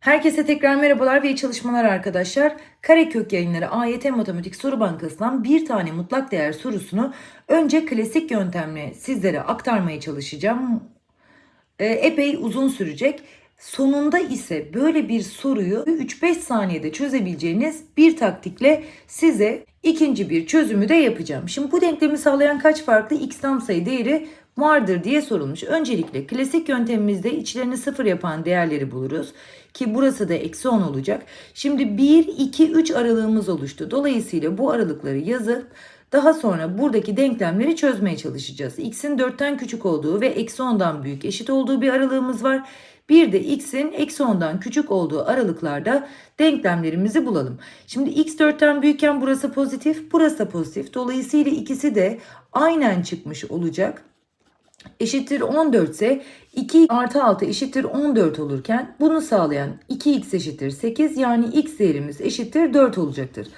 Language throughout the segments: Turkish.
Herkese tekrar merhabalar ve iyi çalışmalar arkadaşlar. Karekök yayınları AYT Matematik Soru Bankası'ndan bir tane mutlak değer sorusunu önce klasik yöntemle sizlere aktarmaya çalışacağım. Ee, epey uzun sürecek. Sonunda ise böyle bir soruyu 3-5 saniyede çözebileceğiniz bir taktikle size ikinci bir çözümü de yapacağım. Şimdi bu denklemi sağlayan kaç farklı x tam sayı değeri vardır diye sorulmuş. Öncelikle klasik yöntemimizde içlerini sıfır yapan değerleri buluruz. Ki burası da eksi 10 olacak. Şimdi 1, 2, 3 aralığımız oluştu. Dolayısıyla bu aralıkları yazıp daha sonra buradaki denklemleri çözmeye çalışacağız. X'in 4'ten küçük olduğu ve eksi 10'dan büyük eşit olduğu bir aralığımız var. Bir de x'in eksi 10'dan küçük olduğu aralıklarda denklemlerimizi bulalım. Şimdi x 4'ten büyükken burası pozitif, burası da pozitif. Dolayısıyla ikisi de aynen çıkmış olacak eşittir 14 ise 2 artı 6 eşittir 14 olurken bunu sağlayan 2x eşittir 8 yani x değerimiz eşittir 4 olacaktır.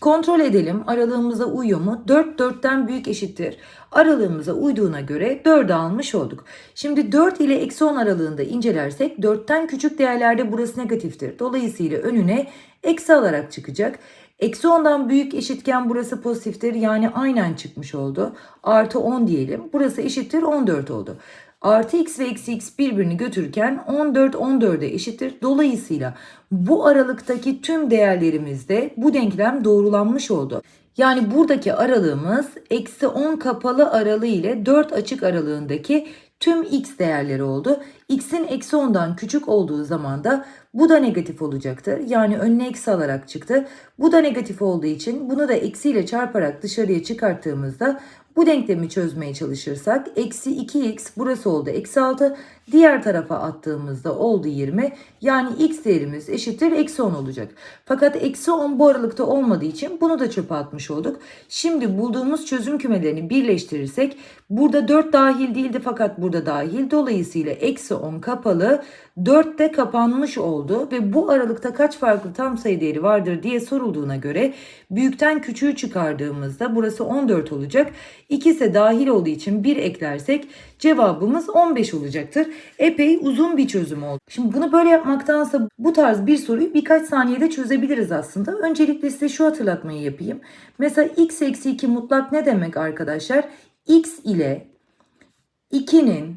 Kontrol edelim aralığımıza uyuyor mu? 4 4'ten büyük eşittir. Aralığımıza uyduğuna göre 4'ü almış olduk. Şimdi 4 ile eksi 10 aralığında incelersek 4'ten küçük değerlerde burası negatiftir. Dolayısıyla önüne eksi alarak çıkacak. Eksi 10'dan büyük eşitken burası pozitiftir. Yani aynen çıkmış oldu. Artı 10 diyelim. Burası eşittir 14 oldu. Artı x ve eksi x birbirini götürürken 14 14'e eşittir. Dolayısıyla bu aralıktaki tüm değerlerimizde bu denklem doğrulanmış oldu. Yani buradaki aralığımız eksi 10 kapalı aralığı ile 4 açık aralığındaki tüm x değerleri oldu. x'in eksi 10'dan küçük olduğu zaman da bu da negatif olacaktır. Yani önüne eksi alarak çıktı. Bu da negatif olduğu için bunu da eksiyle çarparak dışarıya çıkarttığımızda bu denklemi çözmeye çalışırsak eksi 2x burası oldu eksi 6 diğer tarafa attığımızda oldu 20 yani x değerimiz eşittir eksi 10 olacak. Fakat eksi 10 bu aralıkta olmadığı için bunu da çöpe atmış olduk. Şimdi bulduğumuz çözüm kümelerini birleştirirsek burada 4 dahil değildi fakat burada dahil dolayısıyla eksi 10 kapalı 4 de kapanmış oldu ve bu aralıkta kaç farklı tam sayı değeri vardır diye sorulduğuna göre büyükten küçüğü çıkardığımızda burası 14 olacak. İkisi dahil olduğu için 1 eklersek cevabımız 15 olacaktır. Epey uzun bir çözüm oldu. Şimdi bunu böyle yapmaktansa bu tarz bir soruyu birkaç saniyede çözebiliriz aslında. Öncelikle size şu hatırlatmayı yapayım. Mesela x eksi 2 mutlak ne demek arkadaşlar? x ile 2'nin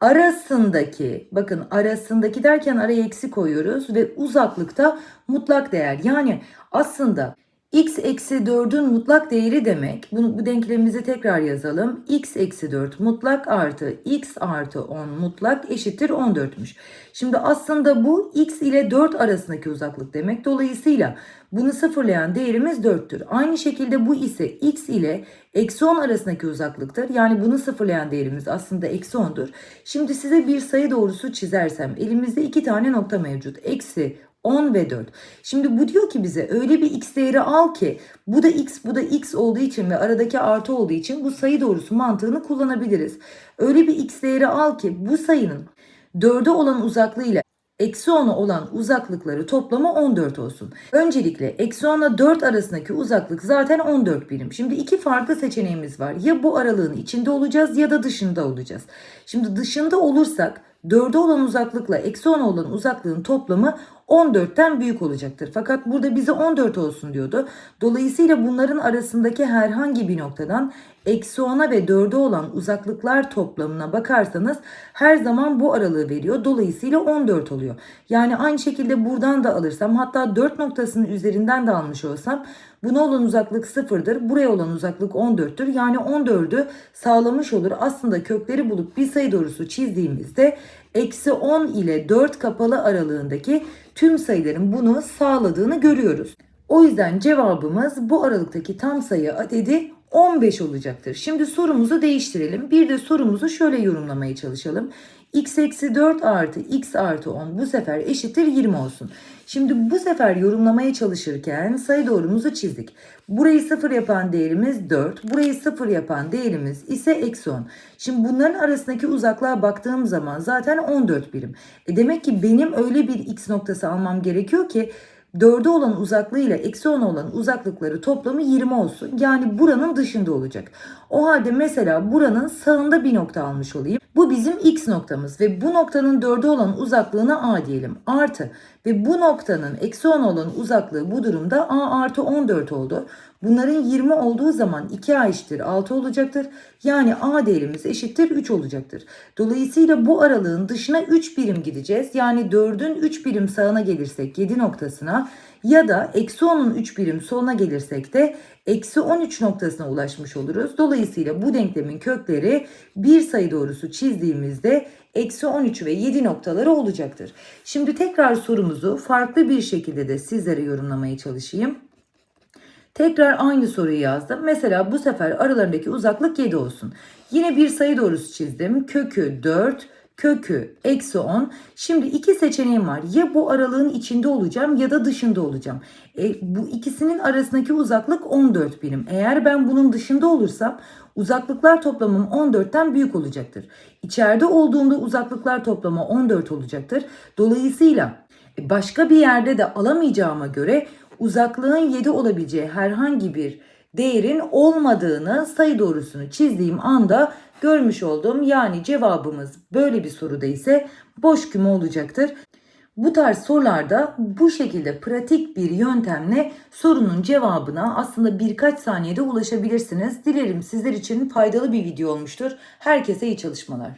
arasındaki bakın arasındaki derken araya eksi koyuyoruz ve uzaklıkta mutlak değer. Yani aslında x eksi 4'ün mutlak değeri demek. Bunu, bu denklemimizi tekrar yazalım. x eksi 4 mutlak artı x artı 10 mutlak eşittir 14'müş. Şimdi aslında bu x ile 4 arasındaki uzaklık demek. Dolayısıyla bunu sıfırlayan değerimiz 4'tür. Aynı şekilde bu ise x ile eksi 10 arasındaki uzaklıktır. Yani bunu sıfırlayan değerimiz aslında eksi 10'dur. Şimdi size bir sayı doğrusu çizersem elimizde iki tane nokta mevcut. Eksi 10 ve 4. Şimdi bu diyor ki bize öyle bir x değeri al ki bu da x bu da x olduğu için ve aradaki artı olduğu için bu sayı doğrusu mantığını kullanabiliriz. Öyle bir x değeri al ki bu sayının 4'e olan uzaklığıyla eksi 10'a olan uzaklıkları toplamı 14 olsun. Öncelikle eksi 10 ile 4 arasındaki uzaklık zaten 14 birim. Şimdi iki farklı seçeneğimiz var. Ya bu aralığın içinde olacağız ya da dışında olacağız. Şimdi dışında olursak 4'e olan uzaklıkla eksi 10 olan uzaklığın toplamı 14'ten büyük olacaktır. Fakat burada bize 14 olsun diyordu. Dolayısıyla bunların arasındaki herhangi bir noktadan eksi 10'a ve 4'e olan uzaklıklar toplamına bakarsanız her zaman bu aralığı veriyor. Dolayısıyla 14 oluyor. Yani aynı şekilde buradan da alırsam hatta 4 noktasının üzerinden de almış olsam buna olan uzaklık sıfırdır. Buraya olan uzaklık 14'tür. Yani 14'ü sağlamış olur. Aslında kökleri bulup bir sayı doğrusu çizdiğimizde eksi 10 ile 4 kapalı aralığındaki tüm sayıların bunu sağladığını görüyoruz. O yüzden cevabımız bu aralıktaki tam sayı adedi 15 olacaktır. Şimdi sorumuzu değiştirelim. Bir de sorumuzu şöyle yorumlamaya çalışalım. x eksi 4 artı x artı 10 bu sefer eşittir 20 olsun. Şimdi bu sefer yorumlamaya çalışırken sayı doğrumuzu çizdik. Burayı 0 yapan değerimiz 4. Burayı 0 yapan değerimiz ise eksi 10. Şimdi bunların arasındaki uzaklığa baktığım zaman zaten 14 birim. E demek ki benim öyle bir x noktası almam gerekiyor ki 4'e olan uzaklığıyla eksi 10 olan uzaklıkları toplamı 20 olsun. Yani buranın dışında olacak. O halde mesela buranın sağında bir nokta almış olayım. Bu bizim x noktamız ve bu noktanın 4'e olan uzaklığına a diyelim. Artı ve bu noktanın eksi 10 olan uzaklığı bu durumda a artı 14 oldu. Bunların 20 olduğu zaman 2a eşittir 6 olacaktır. Yani a değerimiz eşittir 3 olacaktır. Dolayısıyla bu aralığın dışına 3 birim gideceğiz. Yani 4'ün 3 birim sağına gelirsek 7 noktasına ya da eksi 10'un 3 birim soluna gelirsek de eksi 13 noktasına ulaşmış oluruz. Dolayısıyla bu denklemin kökleri bir sayı doğrusu çizdiğimizde eksi 13 ve 7 noktaları olacaktır. Şimdi tekrar sorumuzu farklı bir şekilde de sizlere yorumlamaya çalışayım. Tekrar aynı soruyu yazdım. Mesela bu sefer aralarındaki uzaklık 7 olsun. Yine bir sayı doğrusu çizdim. Kökü 4, kökü eksi 10. Şimdi iki seçeneğim var. Ya bu aralığın içinde olacağım ya da dışında olacağım. E, bu ikisinin arasındaki uzaklık 14 birim. Eğer ben bunun dışında olursam uzaklıklar toplamım 14'ten büyük olacaktır. İçeride olduğumda uzaklıklar toplamı 14 olacaktır. Dolayısıyla e, başka bir yerde de alamayacağıma göre uzaklığın 7 olabileceği herhangi bir değerin olmadığını sayı doğrusunu çizdiğim anda görmüş oldum. Yani cevabımız böyle bir soruda ise boş küme olacaktır. Bu tarz sorularda bu şekilde pratik bir yöntemle sorunun cevabına aslında birkaç saniyede ulaşabilirsiniz. Dilerim sizler için faydalı bir video olmuştur. Herkese iyi çalışmalar.